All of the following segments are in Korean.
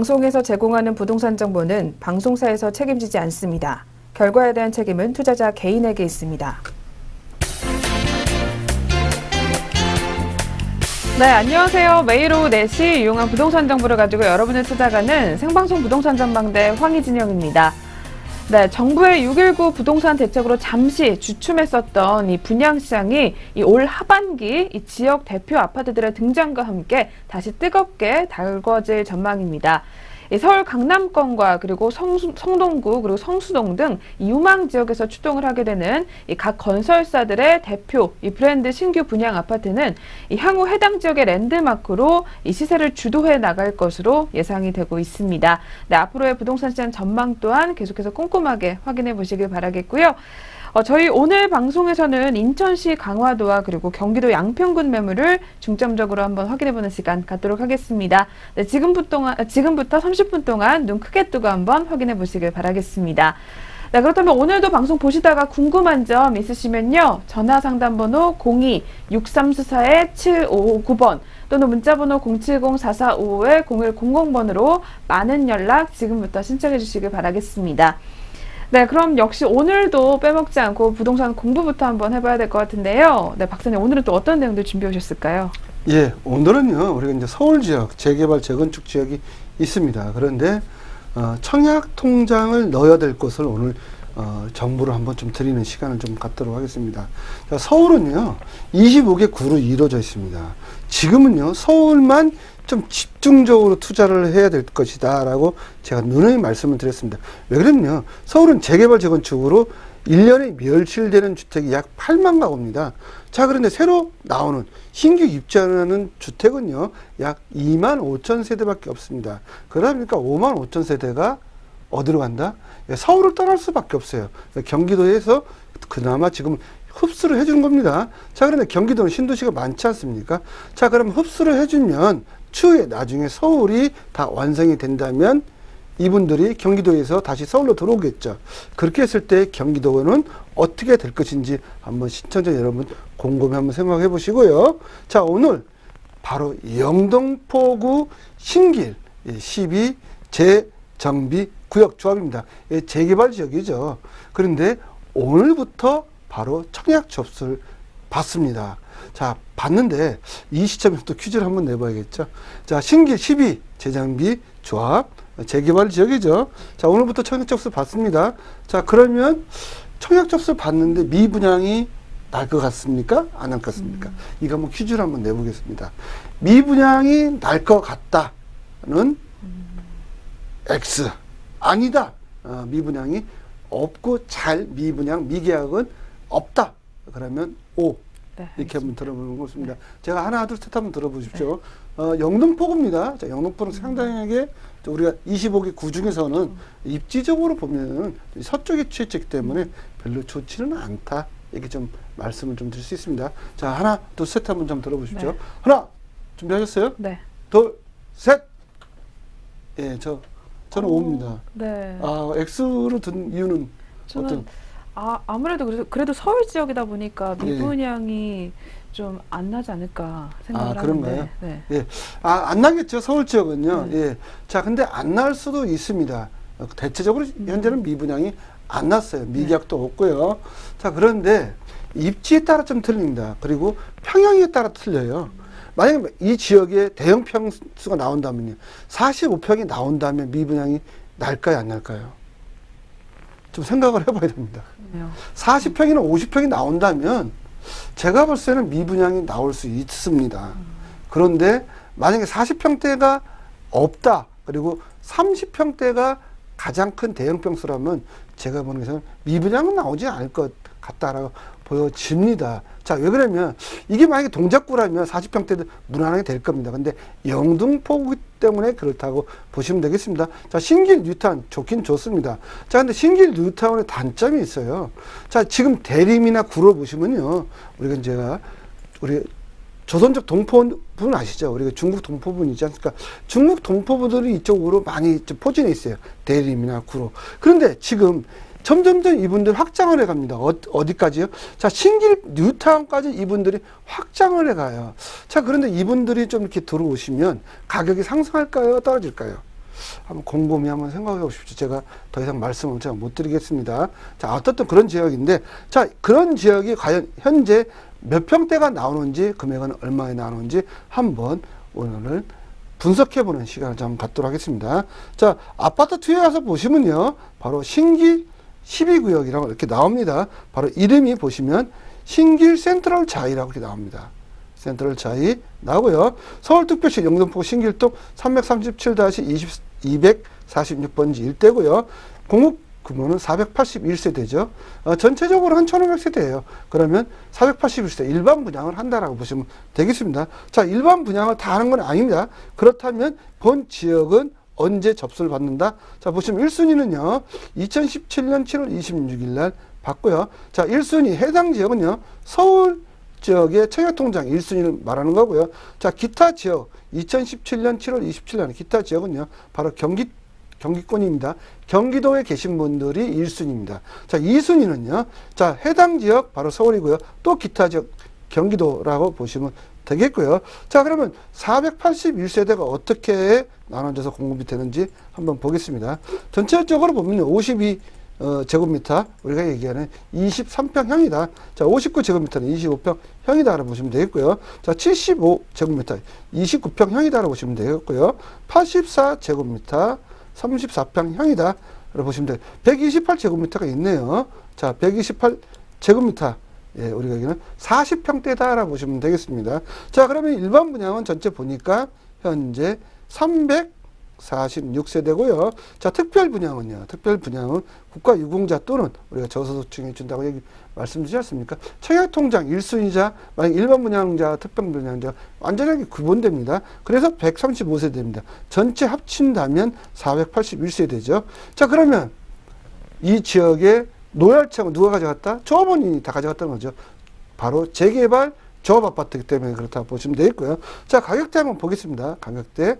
방송에서 제공하는 부동산 정보는 방송사에서 책임지지 않습니다. 결과에 대한 책임은 투자자 개인에게 있습니다. 네, 안녕하세요. 매일 오후 4시 유용한 부동산 정보를 가지고 여러분을 찾아가는 생방송 부동산 전망대 황희진영입니다. 네, 정부의 6.19 부동산 대책으로 잠시 주춤했었던 이 분양시장이 이 올 하반기 이 지역 대표 아파트들의 등장과 함께 다시 뜨겁게 달궈질 전망입니다. 이 서울 강남권과 그리고 성수, 성동구 그리고 성수동 등이 유망 지역에서 추동을 하게 되는 이각 건설사들의 대표 이 브랜드 신규 분양 아파트는 이 향후 해당 지역의 랜드마크로 이 시세를 주도해 나갈 것으로 예상이 되고 있습니다. 네, 앞으로의 부동산 시장 전망 또한 계속해서 꼼꼼하게 확인해 보시길 바라겠고요. 어, 저희 오늘 방송에서는 인천시 강화도와 그리고 경기도 양평군 매물을 중점적으로 한번 확인해보는 시간 갖도록 하겠습니다. 네, 지금부터, 지금부터 30분 동안 눈 크게 뜨고 한번 확인해 보시길 바라겠습니다. 네, 그렇다면 오늘도 방송 보시다가 궁금한 점 있으시면요. 전화 상담번호 02-6344-7559번 또는 문자번호 070-4455-0100번으로 많은 연락 지금부터 신청해 주시길 바라겠습니다. 네, 그럼 역시 오늘도 빼먹지 않고 부동산 공부부터 한번 해봐야 될 것 같은데요. 네, 박사님 오늘은 또 어떤 내용들 준비해 오셨을까요? 예, 오늘은요, 우리가 이제 서울 지역, 재개발, 재건축 지역이 있습니다. 그런데, 어, 청약 통장을 넣어야 될 곳을 오늘, 어, 정보를 한번 좀 드리는 시간을 좀 갖도록 하겠습니다. 자, 서울은요, 25개 구로 이루어져 있습니다. 지금은요, 서울만 좀 집중적으로 투자를 해야 될 것이다. 라고 제가 누누이 말씀을 드렸습니다. 왜 그랬냐? 서울은 재개발, 재건축으로 1년에 멸실되는 주택이 약 8만 가구입니다. 자, 그런데 새로 나오는 신규 입주하는 주택은요, 약 2만 5천 세대밖에 없습니다. 그러다 보니까 5만 5천 세대가 어디로 간다? 예, 서울을 떠날 수밖에 없어요. 경기도에서 그나마 지금 흡수를 해주는 겁니다. 자, 그런데 경기도는 신도시가 많지 않습니까? 자, 그럼 흡수를 해주면 추후에 나중에 서울이 다 완성이 된다면 이분들이 경기도에서 다시 서울로 들어오겠죠. 그렇게 했을 때 경기도는 어떻게 될 것인지 한번 시청자 여러분 곰곰이 한번 생각해 보시고요. 자, 오늘 바로 영동포구 신길 12 재정비 구역 조합입니다. 예, 재개발 지역이죠. 그런데 오늘부터 바로 청약 접수를 받습니다. 자, 봤는데 이 시점에서 또 퀴즈를 한번 내봐야겠죠. 자, 신길 12 재정비 조합 재개발 지역이죠. 자, 오늘부터 청약 접수 받습니다. 자, 그러면 청약 접수 받는데 미분양이 날 것 같습니까? 안 날 것 같습니까? 이거 한번 퀴즈를 한번 내보겠습니다. 미분양이 날 것 같다는 X. 아니다. 어, 미분양이 없고 잘 미분양, 미계약은 없다. 그러면 O. 네, 이렇게 한번 들어보는 것입니다. 제가 하나, 둘, 셋 한번 들어보십시오. 어, 영등포구입니다. 자, 영등포는 상당하게 저 우리가 25개 구 중에서는 입지적으로 보면 서쪽에 취했기 때문에 별로 좋지는 않다. 이렇게 좀 말씀을 좀 드릴 수 있습니다. 자, 하나, 둘, 셋 한번 좀 들어보십시오. 네. 하나, 준비하셨어요? 네. 둘, 셋. 예, 저, 저는 오, 오 5입니다. 네. 아, X로 든 이유는 어떤, 아, 아무래도 그래도, 그래도 서울 지역이다 보니까 예. 미분양이 좀 안 나지 않을까 생각을 아, 그런가요? 하는데. 네. 예. 아, 안 나겠죠, 서울 지역은요. 네. 예. 자, 근데 안 날 수도 있습니다. 어, 대체적으로 음. 현재는 미분양이 안 났어요. 네. 미계약도 없고요. 자, 그런데 입지에 따라 좀 틀립니다. 그리고 평양에 따라 틀려요. 만약에 이 지역에 대형 평수가 나온다면요. 45평이 나온다면 미분양이 날까요, 안 날까요? 좀 생각을 해봐야 됩니다. 그렇네요. 40평이나 50평이 나온다면 제가 볼 때는 미분양이 나올 수 있습니다. 그런데 만약에 40평대가 없다. 그리고 30평대가 가장 큰 대형 평수라면 제가 보는 것은 미분양은 나오지 않을 것 같다라고 보여집니다. 자, 왜 그러면 이게 만약에 동작구라면 40평대도 무난하게 될 겁니다. 근데 영등포구 때문에 그렇다고 보시면 되겠습니다. 자, 신길 뉴타운 좋긴 좋습니다. 자, 근데 신길 뉴타운의 단점이 있어요. 자, 지금 대림이나 구를 보시면요. 우리가 제가 우리 조선족 동포분 아시죠? 우리가 중국 동포분이지 않습니까? 중국 동포분들이 이쪽으로 많이 좀 포진해 있어요. 대림이나 구로. 그런데 지금 점점점 이분들 확장을 해 갑니다. 어, 어디까지요? 자, 신길 뉴타운까지 이분들이 확장을 해 가요. 자, 그런데 이분들이 좀 이렇게 들어오시면 가격이 상승할까요? 떨어질까요? 한번 곰곰이 한번 생각해 보십시오. 제가 더 이상 말씀을 제가 못 드리겠습니다. 자, 어떻든 그런 지역인데, 자, 그런 지역이 과연 현재 몇 평대가 나오는지, 금액은 얼마에 나오는지 한번 오늘은 분석해 보는 시간을 좀 갖도록 하겠습니다. 자, 아파트 투에 가서 보시면요. 바로 신기 12구역이라고 이렇게 나옵니다. 바로 이름이 보시면 신길 센트럴 자이라고 이렇게 나옵니다. 센트럴 자이 나오고요. 서울특별시 영등포 신길동 337-246번지 일대고요. 공급 규모는 481세대죠. 어, 전체적으로 한 1500세대예요. 그러면 481세대 일반 분양을 한다라고 보시면 되겠습니다. 자, 일반 분양을 다 하는 건 아닙니다. 그렇다면 본 지역은 언제 접수를 받는다? 자, 보시면 1순위는요. 2017년 7월 26일 날 받고요. 자, 1순위 해당 지역은요. 서울 지역의 청약통장 1순위를 말하는 거고요. 자, 기타 지역 2017년 7월 27일 기타 지역은요. 바로 경기 경기권입니다. 경기도에 계신 분들이 1순위입니다. 자, 2순위는요. 자, 해당 지역 바로 서울이고요. 또 기타 지역 경기도라고 보시면 되겠고요. 자, 그러면 481세대가 어떻게 나눠져서 공급이 되는지 한번 보겠습니다. 전체적으로 보면 52 어, 제곱미터 우리가 얘기하는 23평형이다. 자, 59제곱미터는 25평형이다라고 보시면 되겠고요. 자, 75제곱미터 29평형이다라고 보시면 되겠고요. 84제곱미터 34평형이다라고 보시면 돼요. 128제곱미터가 있네요. 자, 128제곱미터 예, 우리가 여기는 40평대다라고 보시면 되겠습니다. 자, 그러면 일반 분양은 전체 보니까 현재 346세대고요. 자, 특별 분양은요. 특별 분양은 국가 유공자 또는 우리가 저소득층에 준다고 얘기 말씀드리지 않습니까? 청약통장 1순위자, 만약 일반 분양자, 특별 분양자 완전하게 구분됩니다. 그래서 135세대입니다. 전체 합친다면 481세대죠. 자, 그러면 이 지역의 노열층은 누가 가져갔다? 조합원이 다 가져갔다는 거죠. 바로 재개발 조합 아파트이기 때문에 그렇다고 보시면 되겠고요. 자, 가격대 한번 보겠습니다. 가격대.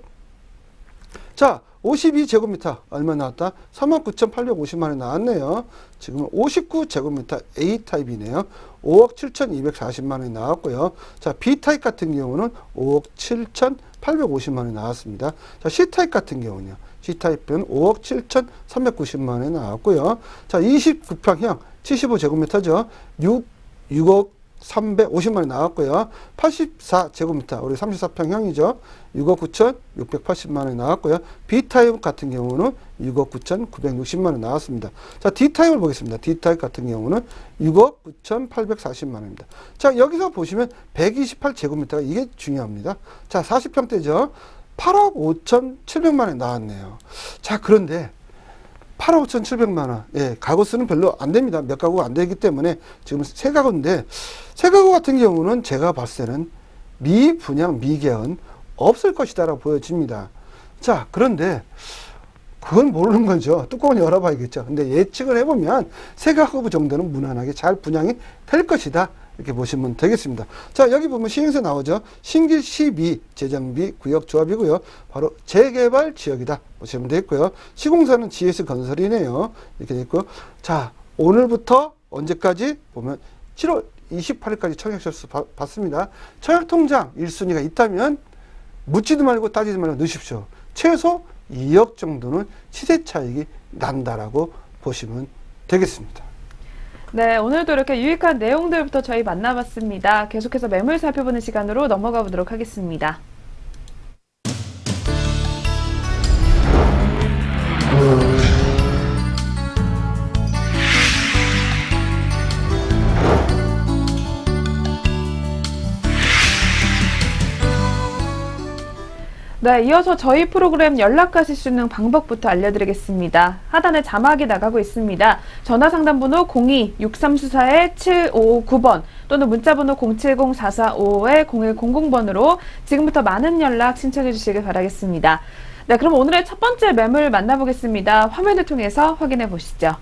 자, 52제곱미터 얼마 나왔다? 39,850만 원 나왔네요. 지금 59제곱미터 A타입이네요. 5억 7,240만 원이 나왔고요. 자, B타입 같은 경우는 5억 7,850만 원이 나왔습니다. 자, C타입 같은 경우는요. C타입은 5억 7,390만 원이 나왔고요. 자, 29평형 75제곱미터죠. 6, 6억 350만 원이 나왔고요. 84제곱미터, 우리 34평형이죠. 6억 9,680만 원이 나왔고요. B타입 같은 경우는 6억 9,960만 원 나왔습니다. 자, D타입을 보겠습니다. D타입 같은 경우는 6억 9,840만 원입니다. 자, 여기서 보시면 128제곱미터가 이게 중요합니다. 자, 40평대죠. 8억 5,700만 원이 나왔네요. 자, 그런데 8억 5,700만 원. 예, 가구 수는 별로 안 됩니다. 몇 가구가 안 되기 때문에 지금 세 가구인데 세 가구 같은 경우는 제가 봤을 때는 미분양, 미개헌 없을 것이다라고 보여집니다. 자, 그런데 그건 모르는 거죠. 뚜껑을 열어봐야겠죠. 근데 예측을 해보면 세 가구 정도는 무난하게 잘 분양이 될 것이다. 이렇게 보시면 되겠습니다. 자, 여기 보면 시행서 나오죠. 신길 12 재정비 구역 조합이고요. 바로 재개발 지역이다. 보시면 되겠고요. 시공사는 GS 건설이네요. 이렇게 있고요. 자, 오늘부터 언제까지 보면 7월 28일까지 청약 접수 받- 받습니다. 청약 통장 1순위가 있다면 묻지도 말고 따지지 말고 넣으십시오. 최소 2억 정도는 시세 차익이 난다라고 보시면 되겠습니다. 네, 오늘도 이렇게 유익한 내용들부터 저희 만나봤습니다. 계속해서 매물 살펴보는 시간으로 넘어가 보도록 하겠습니다. 네, 이어서 저희 프로그램 연락하실 수 있는 방법부터 알려드리겠습니다. 하단에 자막이 나가고 있습니다. 전화 상담번호 02-6394-7559번 또는 문자번호 070-4455-0100번으로 지금부터 많은 연락 신청해 주시길 바라겠습니다. 네, 그럼 오늘의 첫 번째 매물 만나보겠습니다. 화면을 통해서 확인해 보시죠.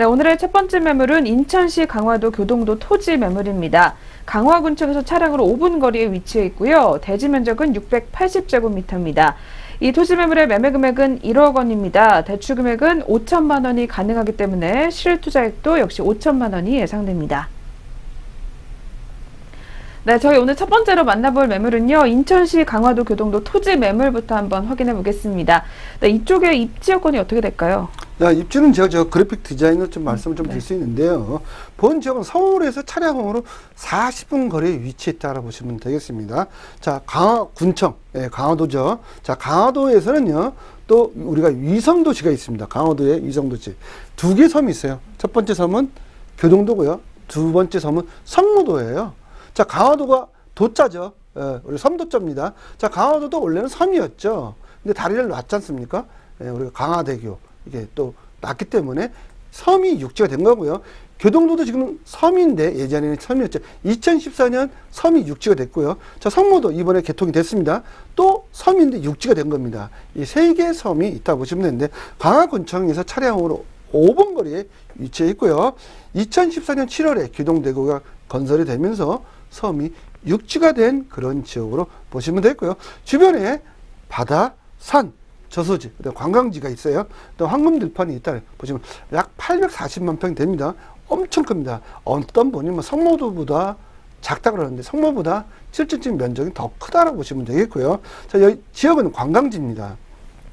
네, 오늘의 첫 번째 매물은 인천시 강화도 교동도 토지 매물입니다. 강화군청에서 차량으로 5분 거리에 위치해 있고요. 대지 면적은 680제곱미터입니다. 이 토지 매물의 매매 금액은 1억 원입니다. 대출 금액은 5천만 원이 가능하기 때문에 실투자액도 역시 5천만 원이 예상됩니다. 네, 저희 오늘 첫 번째로 만나볼 매물은요. 인천시 강화도 교동도 토지 매물부터 한번 확인해 보겠습니다. 네, 이쪽에 입지 여건이 어떻게 될까요? 야, 입주는 제가 저 그래픽 디자인으로 좀 말씀을 좀 네. 드릴 수 있는데요. 본 지역은 서울에서 차량으로 40분 거리에 위치했다고 보시면 되겠습니다. 자, 강화, 군청, 예, 강화도죠. 자, 강화도에서는요, 또 우리가 위성도시가 있습니다. 강화도에 위성도시. 두 개 섬이 있어요. 첫 번째 섬은 교동도고요. 두 번째 섬은 성무도예요. 자, 강화도가 도자죠. 예, 우리 섬도자입니다. 자, 강화도도 원래는 섬이었죠. 근데 다리를 놨지 않습니까? 예, 우리가 강화대교 이게 또 놨기 때문에 섬이 육지가 된 거고요. 교동도도 지금 섬인데 예전에는 섬이었죠. 2014년 섬이 육지가 됐고요. 자, 성모도 이번에 개통이 됐습니다. 또 섬인데 육지가 된 겁니다. 이 세 개의 섬이 있다 보시면 되는데 강화군청에서 차량으로 5분 거리에 위치해 있고요. 2014년 7월에 교동대교가 건설이 되면서 섬이 육지가 된 그런 지역으로 보시면 되고요. 주변에 바다, 산, 저수지, 관광지가 있어요. 또 황금 들판이 있다 보시면 약 840만 평이 됩니다. 엄청 큽니다. 어떤 분이 뭐 성모도보다 작다 그러는데 성모보다 실질적 면적이 더 크다라고 보시면 되겠고요. 자, 여기 지역은 관광지입니다.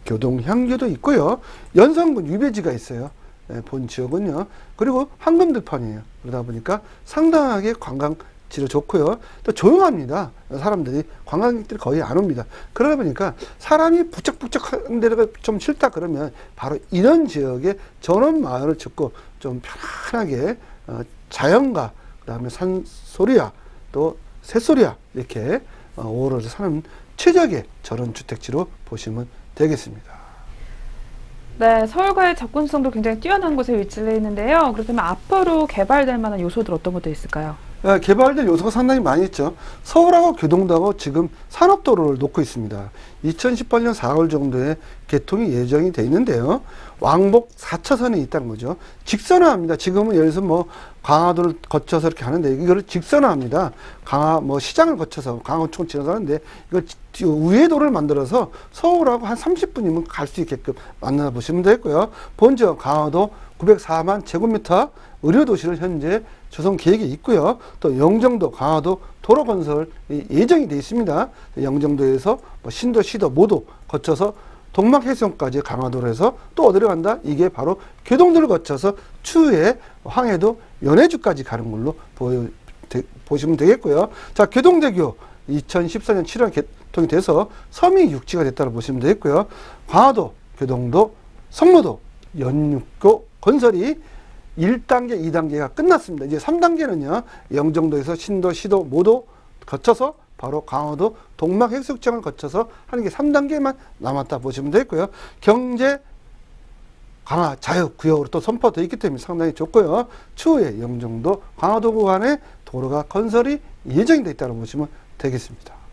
교동 향교도 있고요. 연성군 유배지가 있어요. 예, 본 지역은요. 그리고 황금들판이에요. 그러다 보니까 상당하게 관광 지로 좋고요. 또 조용합니다. 사람들이 관광객들이 거의 안 옵니다. 그러다 보니까 사람이 북적북적한 데가 좀 싫다 그러면 바로 이런 지역에 전원 마을을 짓고 좀 편안하게 어, 자연과 그다음에 산 소리야 또 새소리야 이렇게 어, 어우러져 사는 최적의 저런 주택지로 보시면 되겠습니다. 네, 서울과의 접근성도 굉장히 뛰어난 곳에 위치해 있는데요. 그렇다면 앞으로 개발될 만한 요소들 어떤 것도 있을까요? 어, 개발될 요소가 상당히 많이 있죠. 서울하고 교동도하고 지금 산업도로를 놓고 있습니다. 2018년 4월 정도에 개통이 예정이 돼 있는데요. 왕복 4차선에 있다는 거죠. 직선화합니다. 지금은 예를 들어서 뭐 강화도를 거쳐서 이렇게 하는데 이거를 직선화합니다. 강화 뭐 시장을 거쳐서 강화청 지나서 하는데 이걸 지- 우회 도를 만들어서 서울하고 한 30분이면 갈 수 있게끔 만나 보시면 되고요. 본저 강화도 904만 제곱미터 의료 도시를 현재 조성 계획이 있고요. 또 영종도, 강화도 도로 건설 예정이 되어 있습니다. 영종도에서 뭐 신도, 시도 모두 거쳐서 동막해수원까지 강화도로 해서 또 어디로 간다? 이게 바로 교동도를 거쳐서 추후에 황해도 연해주까지 가는 걸로 보여, 되- 보시면 되겠고요. 자, 교동대교 2014년 7월 개통이 돼서 섬이 육지가 됐다고 보시면 되겠고요. 광화도, 교동도, 성모도, 연육교 건설이 1단계, 2단계가 끝났습니다. 이제 3단계는요, 영종도에서 신도, 시도 모두 거쳐서 바로 강화도 동막 해수욕장을 거쳐서 하는 게 3단계만 남았다 보시면 되고요. 경제 강화 자유구역으로 또 선포되어 있기 때문에 상당히 좋고요. 추후에 영종도 강화도 구간에 도로가 건설이 예정이 되어 있다고 보시면 되겠습니다.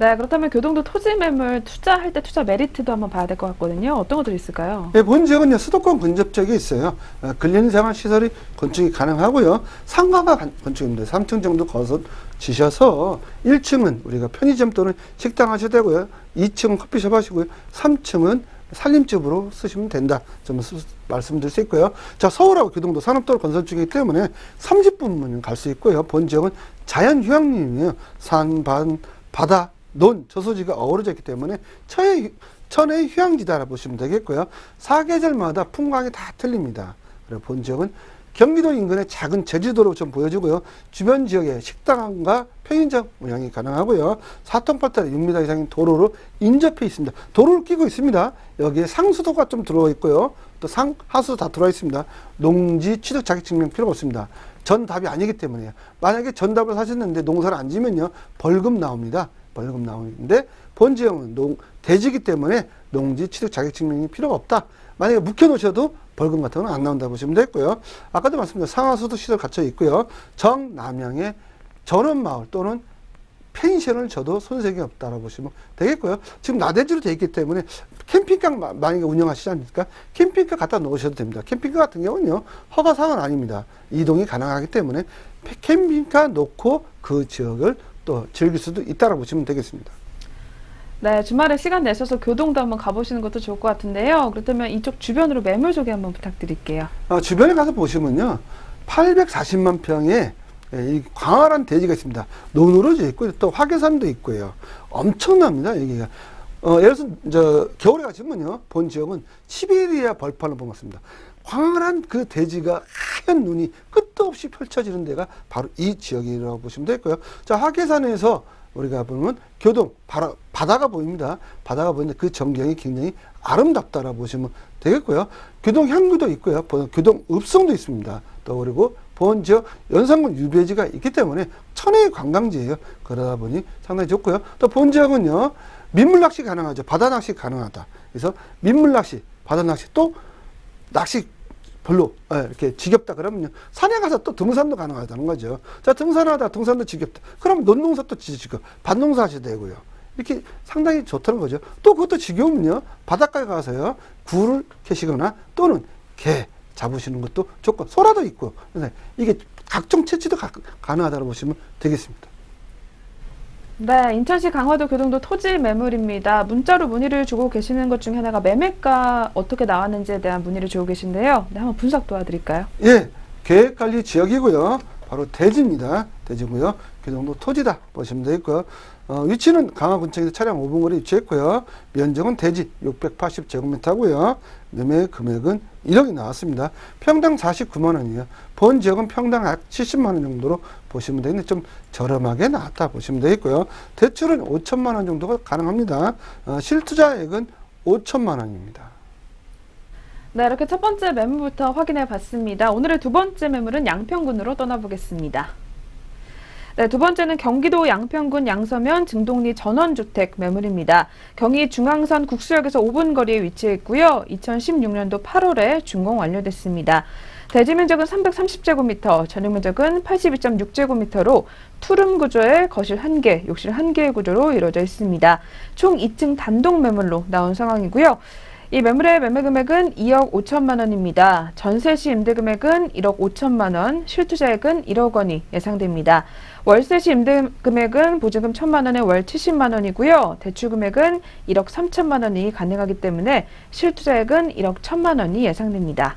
네, 그렇다면 교동도 토지 매물 투자할 때 투자 메리트도 한번 봐야 될 것 같거든요. 어떤 것들이 있을까요? 예, 본 지역은 수도권 근접 지역에 있어요. 어, 근린생활 시설이 건축이 가능하고요. 상가가 간- 건축입니다. 3층 정도 거서 지셔서 1층은 우리가 편의점 또는 식당 하셔도 되고요. 2층은 커피숍 하시고요. 3층은 살림집으로 쓰시면 된다. 좀 수- 말씀드릴 수 있고요. 자, 서울하고 교동도 산업도로 건설 중이기 때문에 30분이면 갈수 있고요. 본 지역은 자연 휴양림이에요. 산, 반, 바다, 논, 저수지가 어우러져 있기 때문에 천의, 천의 휴양지다라 보시면 되겠고요. 사계절마다 풍광이 다 틀립니다. 그리고 본 지역은 경기도 인근의 작은 제주도로 좀 보여지고요. 주변 지역에 식당과 편의점 운영이 가능하고요. 4톤8달에 6m 이상인 도로로 인접해 있습니다. 도로를 끼고 있습니다. 여기에 상수도가 좀 들어와 있고요. 또 상, 하수도 다 들어와 있습니다. 농지 취득 자격증명 필요가 없습니다. 전답이 아니기 때문에요. 만약에 전답을 사셨는데 농사를 안 지면요. 벌금 나옵니다. 벌금 나오는데 본지역은 농, 대지기 때문에 농지 취득 자격증명이 필요가 없다. 만약에 묵혀놓으셔도 벌금 같은 건 안 나온다 보시면 되고요. 아까도 말씀드린 상하수도 시설 갖춰 있고요. 정남향의 전원마을 또는 펜션을 줘도 손색이 없다라고 보시면 되겠고요. 지금 나대지로 돼 있기 때문에 캠핑카 마- 만약에 운영하시지 않습니까? 캠핑카 갖다 놓으셔도 됩니다. 캠핑카 같은 경우는요, 허가사항은 아닙니다. 이동이 가능하기 때문에 페- 캠핑카 놓고 그 지역을 또 즐길 수도 있다라고 보시면 되겠습니다. 네, 주말에 시간 내셔서 교동도 한번 가보시는 것도 좋을 것 같은데요. 그렇다면 이쪽 주변으로 매물 소개 한번 부탁드릴게요. 어, 주변에 가서 보시면요. 840만 평의 예, 이 광활한 대지가 있습니다. 논으로 져 있고요. 또 화계산도 있고요. 엄청납니다. 여기가. 어, 예를 들어서 저 겨울에 가시면요. 본 지역은 시베리아 벌판을 보았습니다. 광활한 그 대지가 하얀 눈이 끝도 없이 펼쳐지는 데가 바로 이 지역이라고 보시면 되고요. 자, 화계산에서 우리가 보면 교동, 바라, 바다가 보입니다. 바다가 보이는데 그 전경이 굉장히 아름답다라고 보시면 되겠고요. 교동 향구도 있고요. 보- 교동 읍성도 있습니다. 또 그리고 본 지역 연산군 유배지가 있기 때문에 천혜의 관광지예요. 그러다 보니 상당히 좋고요. 또 본 지역은요. 민물 낚시 가능하죠. 바다 낚시 가능하다. 그래서 민물 낚시, 바다 낚시 또 낚시 별로 예, 이렇게 지겹다 그러면요 산에 가서 또 등산도 가능하다는 거죠. 자 등산하다 등산도 지겹다. 그럼 논농사 또 지지고 밭농사 하셔도 되고요. 이렇게 상당히 좋다는 거죠. 또 그것도 지겨우면요 바닷가에 가서요 굴을 캐시거나 또는 개 잡으시는 것도 좋고 소라도 있고 그래서 이게 각종 채취도 가, 가능하다고 보시면 되겠습니다. 네, 인천시 강화도 교동도 토지 매물입니다. 문자로 문의를 주고 계시는 것 중에 하나가 매매가 어떻게 나왔는지에 대한 문의를 주고 계신데요. 네, 한번 분석 도와드릴까요? 예, 계획관리 지역이고요. 바로 대지입니다. 대지고요. 그 정도 토지다 보시면 되겠고요. 어, 위치는 강화군청에서 차량 5분 거리 위치했고요. 면적은 대지 680제곱미터고요. 매매 금액은 1억이 나왔습니다. 평당 49만 원이에요. 본 지역은 평당 약 70만 원 정도로 보시면 되는데 좀 저렴하게 나왔다 보시면 되겠고요. 대출은 5천만 원 정도가 가능합니다. 어, 실투자액은 5천만 원입니다. 네, 이렇게 첫 번째 매물부터 확인해 봤습니다. 오늘의 두 번째 매물은 양평군으로 떠나보겠습니다. 네, 두 번째는 경기도 양평군 양서면 증동리 전원주택 매물입니다. 경기 중앙선 국수역에서 5분 거리에 위치해 있고요. 2016년도 8월에 준공 완료됐습니다. 대지 면적은 330제곱미터, 전용 면적은 82.6제곱미터로 투룸 구조의 거실 1개, 욕실 1개의 구조로 이루어져 있습니다. 총 2층 단독 매물로 나온 상황이고요. 이 매물의 매매 금액은 2억 5천만 원입니다. 전세 시 임대 금액은 1억 5천만 원, 실투자액은 1억 원이 예상됩니다. 월세 시 임대 금액은 보증금 1천만 원에 월 70만 원이고요. 대출 금액은 1억 3천만 원이 가능하기 때문에 실투자액은 1억 1천만 원이 예상됩니다.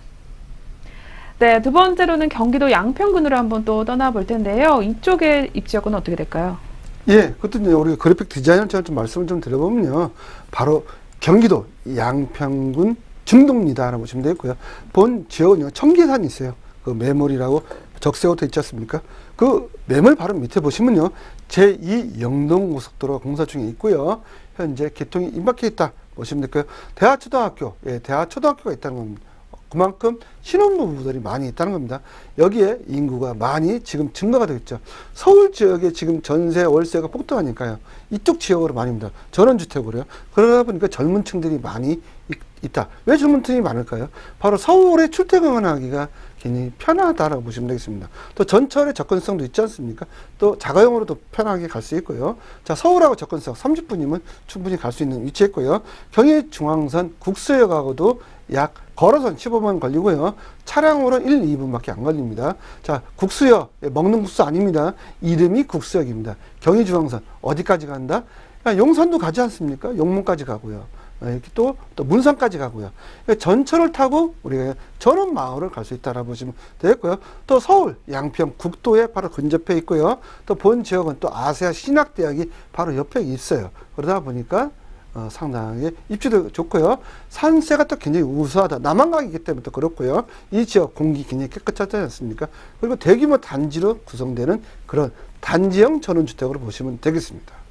네, 두 번째로는 경기도 양평군으로 한번 또 떠나볼 텐데요. 이쪽의 입지역은 어떻게 될까요? 예, 그것도 이제 우리 그래픽 디자이너처럼 좀 말씀을 좀 드려보면요. 바로 경기도 양평군 중동리다라고 보시면 되겠고요. 본 지역은요, 청계산이 있어요. 그 매물이라고 적세호돼 있지 않습니까? 그 매물 바로 밑에 보시면요. 제2 영동고속도로 공사 중에 있고요. 현재 개통이 임박해 있다 보시면 될까요? 대하초등학교, 예, 대하초등학교가 있다는 겁니다. 그만큼 신혼부부들이 많이 있다는 겁니다. 여기에 인구가 많이 지금 증가가 되고 있죠. 서울 지역에 지금 전세 월세가 폭등하니까요. 이쪽 지역으로 많이입니다. 전원주택으로요. 그러다 보니까 젊은 층들이 많이 있, 다 왜 젊은 층이 많을까요? 바로 서울에 출퇴근하기가 굉장히 편하다라고 보시면 되겠습니다. 또 전철의 접근성도 있지 않습니까? 또 자가용으로도 편하게 갈 수 있고요. 자, 서울하고 접근성 30분이면 충분히 갈 수 있는 위치에 있고요. 경의 중앙선 국수역하고도 약 걸어서 15분 걸리고요. 차량으로 1, 2분밖에 안 걸립니다. 자, 국수역, 예, 먹는 국수 아닙니다. 이름이 국수역입니다. 경의중앙선 어디까지 간다? 야, 용산도 가지 않습니까? 용문까지 가고요. 어, 이렇게 또, 또 문산까지 가고요. 그러니까 전철을 타고 우리가 전원 마을을 갈 수 있다라 보시면 되겠고요. 또 서울 양평 국도에 바로 근접해 있고요. 또 본 지역은 또 아세아 신학대학이 바로 옆에 있어요. 그러다 보니까 어, 상당히 입지도 좋고요. 산세가 또 굉장히 우수하다. 남한강이기 때문에 또 그렇고요. 이 지역 공기 굉장히 깨끗하지 않습니까? 그리고 대규모 단지로 구성되는 그런 단지형 전원주택으로 보시면 되겠습니다.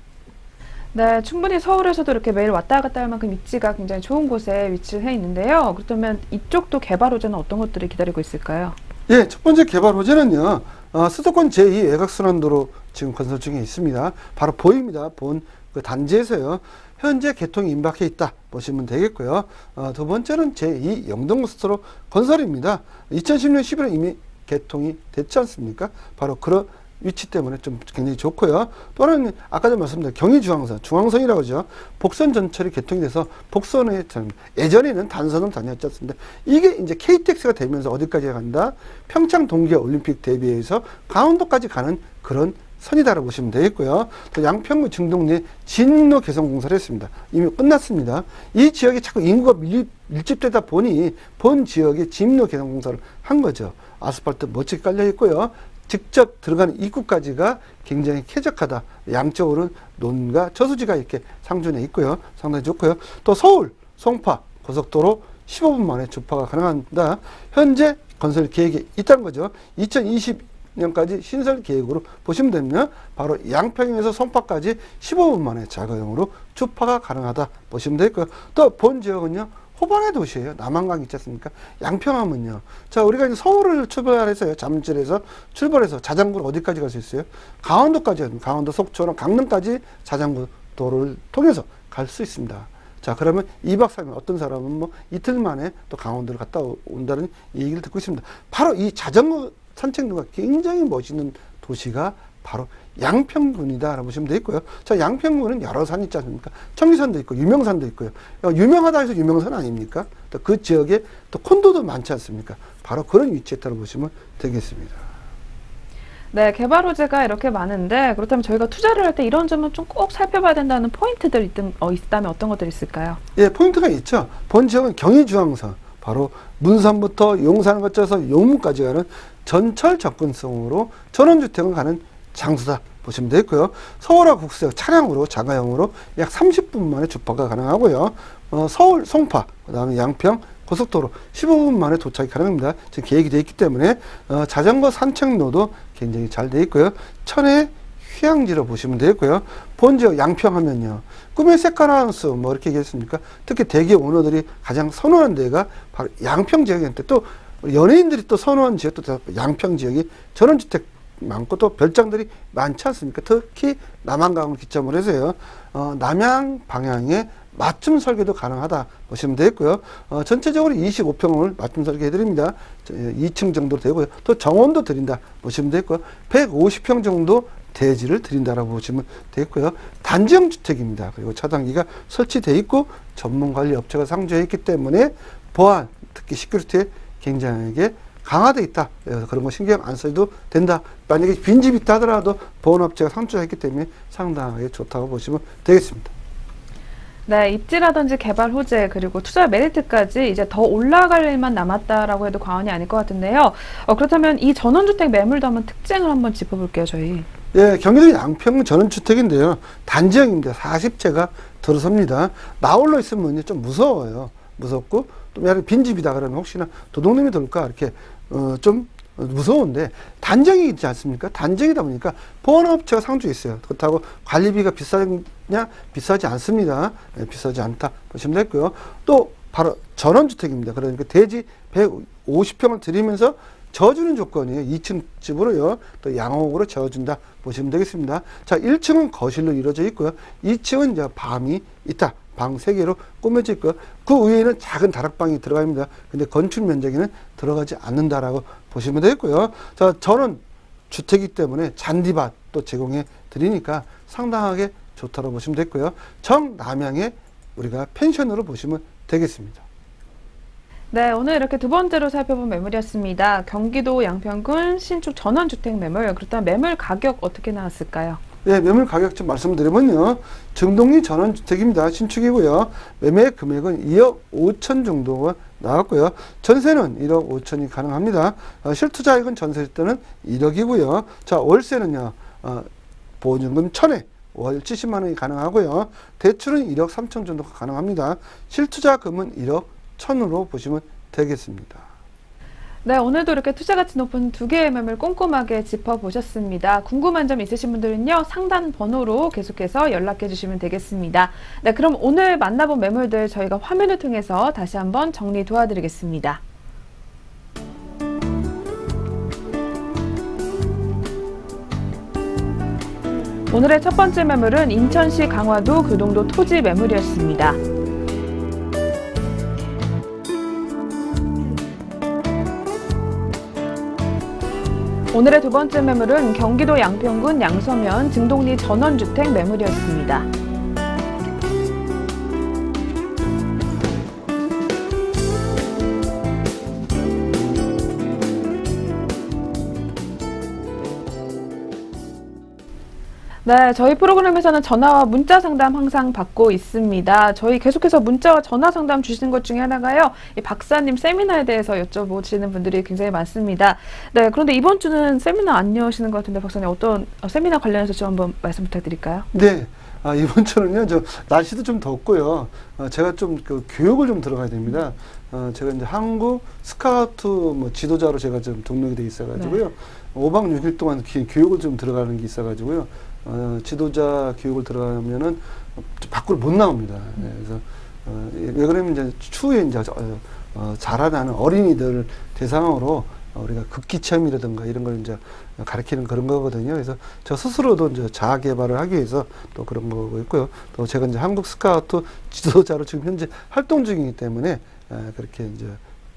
네, 충분히 서울에서도 이렇게 매일 왔다 갔다 할 만큼 입지가 굉장히 좋은 곳에 위치를 해 있는데요. 그렇다면 이쪽도 개발 호재는 어떤 것들이 기다리고 있을까요? 예, 첫 번째 개발 호재는요, 어, 수도권 제2 외곽순환도로 지금 건설 중에 있습니다. 바로 보입니다. 본 그 단지에서요, 현재 개통이 임박해 있다 보시면 되겠고요. 어, 두 번째는 제2 영동고속도로 건설입니다. 2010년 11월 이미 개통이 됐지 않습니까? 바로 그런 위치 때문에 좀 굉장히 좋고요. 또 하나는 아까 전 말씀드린 경의중앙선, 중앙선이라고 하죠. 복선 전철이 개통이 돼서 복선에 전- 예전에는 단선으로 다녔지 않습니까? 이게 이제 KTX가 되면서 어디까지 간다? 평창 동계 올림픽 대비해서 강원도까지 가는 그런 선이다라고 보시면 되겠고요. 또 양평구 증동리에 진로 개선 공사를 했습니다. 이미 끝났습니다. 이 지역에 자꾸 인구가 밀, 밀집되다 보니 본 지역에 진로 개선 공사를 한 거죠. 아스팔트 멋지게 깔려 있고요. 직접 들어가는 입구까지가 굉장히 쾌적하다. 양쪽으로는 논과 저수지가 이렇게 상존해 있고요. 상당히 좋고요. 또 서울, 송파 고속도로 15분 만에 주파가 가능합니다. 현재 건설 계획이 있다는 거죠. 2020년까지 신설 계획으로 보시면 됩니다. 바로 양평에서 송파까지 15분 만에 자가용으로 주파가 가능하다 보시면 되고요. 또 본 지역은요. 호반의 도시예요. 남한강 있지 않습니까? 양평하면요. 자, 우리가 이제 서울을 출발해서요. 잠실에서 출발해서 자전거로 어디까지 갈 수 있어요? 강원도까지, 가면 강원도 속초랑 강릉까지 자전거 도로를 통해서 갈 수 있습니다. 자, 그러면 2박 3일 어떤 사람은 뭐 이틀 만에 또 강원도를 갔다 오- 온다는 얘기를 듣고 있습니다. 바로 이 자전거 산책로가 굉장히 멋있는 도시가 바로 양평군이다라고 보시면 되겠고요. 자, 양평군은 여러 산이 있지 않습니까? 청리산도 있고 유명산도 있고요. 어, 유명하다 해서 유명산 아닙니까? 또 그 지역에 또 콘도도 많지 않습니까? 바로 그런 위치에 있다고 보시면 되겠습니다. 네, 개발 호재가 이렇게 많은데 그렇다면 저희가 투자를 할 때 이런 점은 좀 꼭 살펴봐야 된다는 포인트들 있든, 어, 있다면 어떤 것들이 있을까요? 예, 포인트가 있죠. 본 지역은 경의중앙선, 바로 문산부터 용산을 거쳐서 용문까지 가는 전철 접근성으로 전원주택을 가는 장소다 보시면 되겠고요. 서울화 국수역 차량으로 자가용으로 약 30분 만에 주파가 가능하고요. 어, 서울 송파, 그다음에 양평 고속도로 15분 만에 도착이 가능합니다. 지금 계획이 되어 있기 때문에 어, 자전거 산책로도 굉장히 잘 되어 있고요. 천혜 휴양지로 보시면 되겠고요. 본지역 양평하면요. 꿈의 색깔하우스 뭐 이렇게 얘기했습니까? 특히 대기업 오너들이 가장 선호하는 데가 바로 양평 지역인데 또 연예인들이 또 선호하는 지역도 다 양평 지역이 전원주택 많고 또 별장들이 많지 않습니까? 특히 남한강을 기점으로 해서요. 어, 남양 방향에 맞춤 설계도 가능하다 보시면 되겠고요. 어, 전체적으로 25평을 맞춤 설계해 드립니다. 2층 정도 되고요. 또 정원도 드린다 보시면 되겠고요. 150평 정도 대지를 드린다라고 보시면 되겠고요. 단지형 주택입니다. 그리고 차단기가 설치돼 있고 전문 관리 업체가 상주해 있기 때문에 보안, 특히 시큐리티에 굉장하게 강화돼 있다. 그래서 그런 거 신경 안 써도 된다. 만약에 빈집이 있다 하더라도 보안업체가 상주했기 때문에 상당하게 좋다고 보시면 되겠습니다. 네, 입지라든지 개발 호재 그리고 투자 메리트까지 이제 더 올라갈 일만 남았다라고 해도 과언이 아닐 것 같은데요. 어, 그렇다면 이 전원주택 매물도 한번 특징을 한번 짚어볼게요, 저희. 예, 경기도 양평 전원주택인데요. 단지형입니다. 40채가 들어섭니다. 나홀로 있으면 좀 무서워요. 무섭고, 또 만약에 빈집이다 그러면 혹시나 도둑놈이 들까 이렇게, 어, 좀 무서운데, 단정이 있지 않습니까? 단정이다 보니까 보안업체가 상주에 있어요. 그렇다고 관리비가 비싸냐? 비싸지 않습니다. 예, 비싸지 않다 보시면 되고요. 또, 바로 전원주택입니다. 그러니까 대지 150평을 드리면서 저어주는 조건이에요. 2층 집으로요. 또 양옥으로 저어준다 보시면 되겠습니다. 자, 1층은 거실로 이루어져 있고요. 2층은 이제 방이 있다. 방 3개로 꾸며져 있고요. 그 위에는 작은 다락방이 들어갑니다. 근데 건축 면적에는 들어가지 않는다라고 보시면 되겠고요. 자, 저는 주택이기 때문에 잔디밭 또 제공해 드리니까 상당하게 좋다고 보시면 되고요. 정남향의 우리가 펜션으로 보시면 되겠습니다. 네, 오늘 이렇게 두 번째로 살펴본 매물이었습니다. 경기도 양평군 신축 전원주택 매물. 그렇다면 매물 가격 어떻게 나왔을까요? 네, 매물 가격 좀 말씀드리면요. 정동리 전원 주택입니다. 신축이고요. 매매 금액은 2억 5천 정도가 나왔고요. 전세는 1억 5천이 가능합니다. 어, 실투자액은 전세 때는 1억이고요. 자, 월세는요. 어, 보증금 1천에 월 70만 원이 가능하고요. 대출은 1억 3천 정도가 가능합니다. 실투자금은 1억 1천으로 보시면 되겠습니다. 네, 오늘도 이렇게 투자 가치 높은 두 개의 매물 꼼꼼하게 짚어보셨습니다. 궁금한 점 있으신 분들은요, 상단 번호로 계속해서 연락해 주시면 되겠습니다. 네, 그럼 오늘 만나본 매물들 저희가 화면을 통해서 다시 한번 정리 도와드리겠습니다. 오늘의 첫 번째 매물은 인천시 강화도 교동도 토지 매물이었습니다. 오늘의 두 번째 매물은 경기도 양평군 양서면 증동리 전원주택 매물이었습니다. 네, 저희 프로그램에서는 전화와 문자 상담 항상 받고 있습니다. 저희 계속해서 문자와 전화 상담 주시는 것 중에 하나가요. 이 박사님 세미나에 대해서 여쭤보시는 분들이 굉장히 많습니다. 네, 그런데 이번 주는 세미나 안 여시는 것 같은데 박사님 어떤 어, 세미나 관련해서 좀 한번 말씀 부탁드릴까요? 네. 아, 이번 주는요, 저, 날씨도 좀 덥고요. 어, 제가 좀 그 교육을 좀 들어가야 됩니다. 어, 제가 이제 한국 스카우트 뭐 지도자로 제가 좀 등록이 돼 있어가지고요. 오 5박 6일 동안 기- 교육을 좀 들어가는 게 있어가지고요. 어, 지도자 교육을 들어가면은 밖으로 못 나옵니다. 네, 그래서, 어, 왜 그러면 이제 추후에 이제 어, 어, 자라나는 어린이들 대상으로 어, 우리가 극기 체험이라든가 이런 걸 이제 가르치는 그런 거거든요. 그래서 저 스스로도 이제 자아 개발을 하기 위해서 또 그런 거고 있고요. 또 제가 이제 한국 스카우트 지도자로 지금 현재 활동 중이기 때문에 에, 그렇게 이제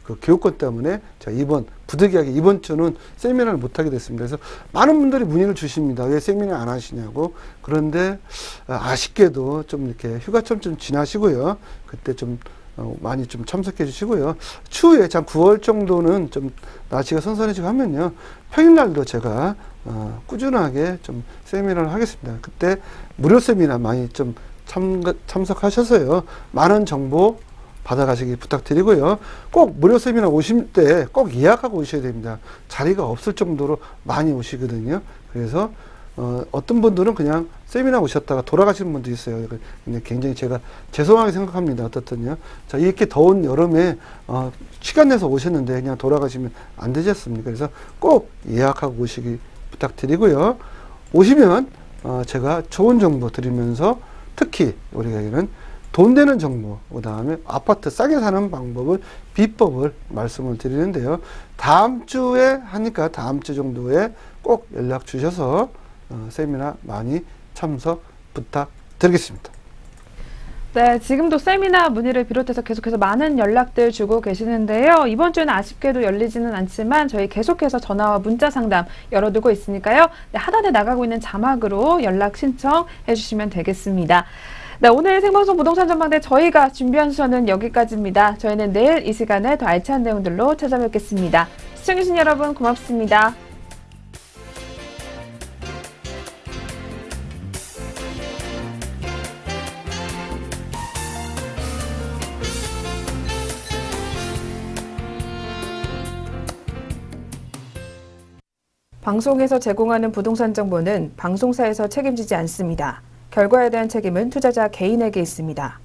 그 교육권 때문에 제가 이번 부득이하게 이번 주는 세미나를 못 하게 됐습니다. 그래서 많은 분들이 문의를 주십니다. 왜 세미나 안 하시냐고. 그런데 아, 아쉽게도 좀 이렇게 휴가철 좀 지나시고요. 그때 좀 어, 많이 좀 참석해 주시고요. 추후에 참 9월 정도는 좀 날씨가 선선해지고 하면요. 평일날도 제가 어, 꾸준하게 좀 세미나를 하겠습니다. 그때 무료 세미나 많이 좀 참, 참석하셔서요. 많은 정보 받아가시기 부탁드리고요. 꼭 무료 세미나 오실 때 꼭 예약하고 오셔야 됩니다. 자리가 없을 정도로 많이 오시거든요. 그래서 어, 어떤 분들은 그냥 세미나 오셨다가 돌아가시는 분도 있어요. 굉장히 제가 죄송하게 생각합니다. 어떻든요. 자, 이렇게 더운 여름에 어, 시간 내서 오셨는데 그냥 돌아가시면 안 되지 않습니까? 그래서 꼭 예약하고 오시기 부탁드리고요. 오시면 어, 제가 좋은 정보 드리면서 특히 우리에게는 돈 되는 정보, 그 다음에 아파트 싸게 사는 방법을, 비법을 말씀을 드리는데요. 다음 주에 하니까 다음 주 정도에 꼭 연락 주셔서 어, 세미나 많이 참석 부탁드리겠습니다. 네, 지금도 세미나 문의를 비롯해서 계속해서 많은 연락들 주고 계시는데요. 이번 주에는 아쉽게도 열리지는 않지만 저희 계속해서 전화와 문자 상담 열어두고 있으니까요. 네, 하단에 나가고 있는 자막으로 연락 신청해 주시면 되겠습니다. 네, 오늘 생방송 부동산 전망대 저희가 준비한 수는 여기까지입니다. 저희는 내일 이 시간에 더 알찬 내용들로 찾아뵙겠습니다. 시청해주신 여러분 고맙습니다. 방송에서 제공하는 부동산 정보는 방송사에서 책임지지 않습니다. 결과에 대한 책임은 투자자 개인에게 있습니다.